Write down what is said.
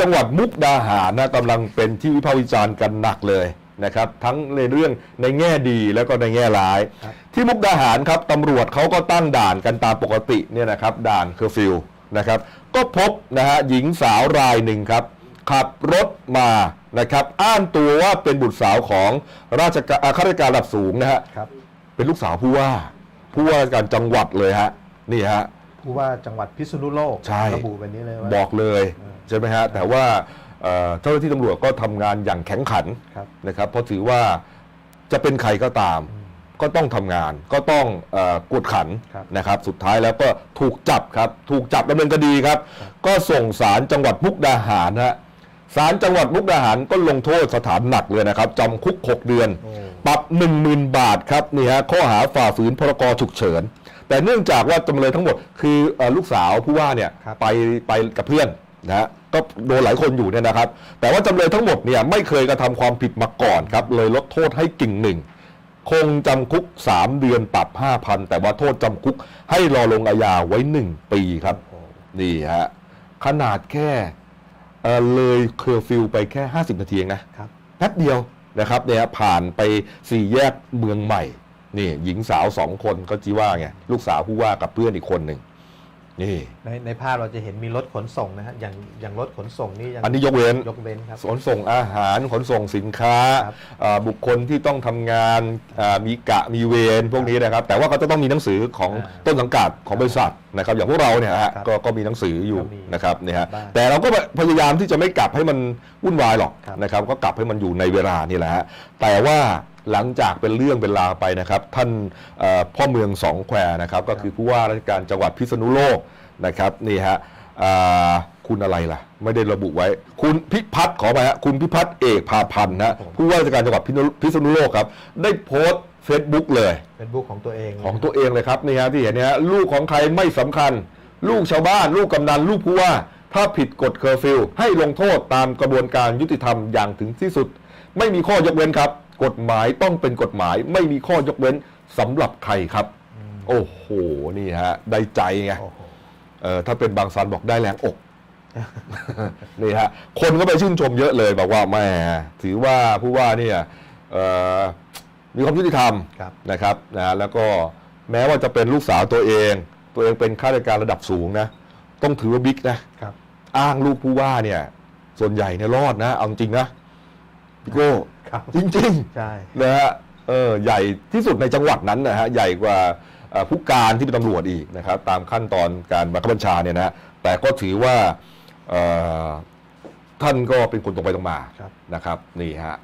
จังหวัดมุกดาหารนะกำลังเป็นที่วิพากษ์วิจารณ์กันหนักเลยนะครับ ทั้งในเรื่องในแง่ดีแล้วก็ในแง่ร้ายครับที่มุกดาหารครับตำรวจเขาก็ตั้งด่านกันตามปกติเนี่ยนะครับด่านเคอร์ฟิวนะครับ ก็พบนะฮะหญิงสาวรายหนึ่งครับ ขับรถมานะครับอ้างตัวว่าเป็นบุตรสาวของราชการอ่าข้าราชการระดับสูงนะฮะครับ เป็นลูกสาวผู้ว่าผู้ว่าราชการจังหวัดเลยฮะนี่ฮะผู้ว่าจังหวัดพิษณุโลกใช่ระบุแบบนี้เลยว่าบอกเลยเออ ใช่ไหมฮะแต่ว่าเอ่อเจ้าหน้าที่ตำรวจก็ทำงานอย่างแข็งขันครับนะครับเพราะถือว่าจะเป็นใครก็ตาม ก็ต้องทำงานก็ต้องเอ่อกวดขันครับนะครับ สุดท้ายแล้วก็ถูกจับครับ ถูกจับดำเนินคดีครับ ก็ส่งสารจังหวัดมุกดาหารนะฮะศาลจังหวัดมุกดาหารก็ลงโทษสถานหนักเลยนะครับจำคุก 6 เดือนโอ้ปรับ 10,000 บาทครับนี่ฮะข้อหาฝ่าฝืนพรกฉุกเฉิน แต่เนื่องจากว่าจำเลยทั้งหมด คือเอ่อลูกสาวผู้ว่าเนี่ยครับไปไปกับเพื่อน นะฮะก็โดนหลายคนอยู่เนี่ยนะครับ แต่ว่าจำเลยทั้งหมดเนี่ยไม่เคยกระทำความผิดมาก่อนครับ เลยลดโทษให้กิ่งหนึ่งคงจำคุก 3 เดือนปรับ 5,000 แต่ว่าโทษจำคุกให้รอลงอาญาไว้ 1 ปีครับโอ้นี่ฮะ ขนาดแค่เอ่อเลยเคอร์ฟิวไปแค่ 50 นาทีเองนะครับแป๊บเดียวนะครับเนี่ยผ่านไปสี่แยกเมืองใหม่ นี่หญิงสาวสองคนก็จีว่าไง ลูกสาวผู้ว่ากับเพื่อนอีกคนหนึ่ง นี่ ในในภาพเราจะเห็นมีรถขนส่งนะฮะอย่างอย่างรถขนส่งนี่ยังอันนี้ยกเว้น ยกเว้นครับ ขนส่งอาหารขนส่งสินค้าครับอ่าบุคคลที่ต้องทำงานอ่ามีกะมีเวรพวกนี้นะครับ แต่ว่าก็จะต้องมีหนังสือของอ่าต้นสังกัดของบริษัทนะครับ อย่างพวกเราเนี่ยฮะครับก็ก็มีหนังสืออยู่ก็มีนะครับเนี่ยฮะบ้างแต่เราก็พยายามที่จะไม่กลับให้มันวุ่นวายหรอกครับ นะครับ ก็กลับให้มันอยู่ในเวลานี่แหละฮะแต่ว่า หลังจากเป็นเรื่องเป็นราวไปนะครับ ท่านเอ่อพ่อเมืองสองแควนะครับก็คือผู้ว่าราชการจังหวัดพิษณุโลกนะครับนี่ฮะอ่าคุณอะไรล่ะ ไม่ได้ระบุไว้ คุณพิพัฒน์ขอไปฮะคุณพิพัฒน์เอกพาพันธ์นะผู้ว่าราชการจังหวัดพิษณุพิษณุโลกครับ ได้โพสต์เฟซบุ๊กเลยเป็นบุ๊กของตัวเองของตัวเองเลยครับนี่ฮะที่เห็นเนี่ยฮะลูกของใครไม่สำคัญ ลูกชาวบ้าน ลูกกำนันลูกผู้ว่า ถ้าผิดกฎเคอร์ฟิวให้ลงโทษตามกระบวนการยุติธรรมอย่างถึงที่สุด ไม่มีข้อยกเว้นครับ กฎหมายต้องเป็นกฎหมายไม่มีข้อยกเว้นสำหรับใครครับ โอ้โห นี่ฮะ ได้ใจไงโอ้โหเออถ้าเป็นบางซันบอกได้แรงอก นี่ฮะ คนก็ไปชื่นชมเยอะเลยบอกว่าแหม่ถือว่าผู้ว่าเนี่ยเอ่อมีความยุติธรรมครับนะครับนะแล้วก็แม้ว่าจะเป็นลูกสาวตัวเอง ตัวเองเป็นข้าราชการระดับสูงนะ ต้องถือว่าบิ๊กนะครับอ้างลูกผู้ว่าเนี่ย ส่วนใหญ่เนี่ยรอดนะ เอาจริงนะ พี่โก้ครับ จริงใช่ ๆนะฮะเออใหญ่ที่สุดในจังหวัดนั้นนะฮะใหญ่กว่าเอ่อผู้การที่เป็นตำรวจอีกนะครับ ตามขั้นตอนการบังคับบัญชาเนี่ยนะฮะแต่ก็ถือว่าเอ่อท่านก็เป็นคนตรงไปตรงมาครับ นะครับนี่ฮะ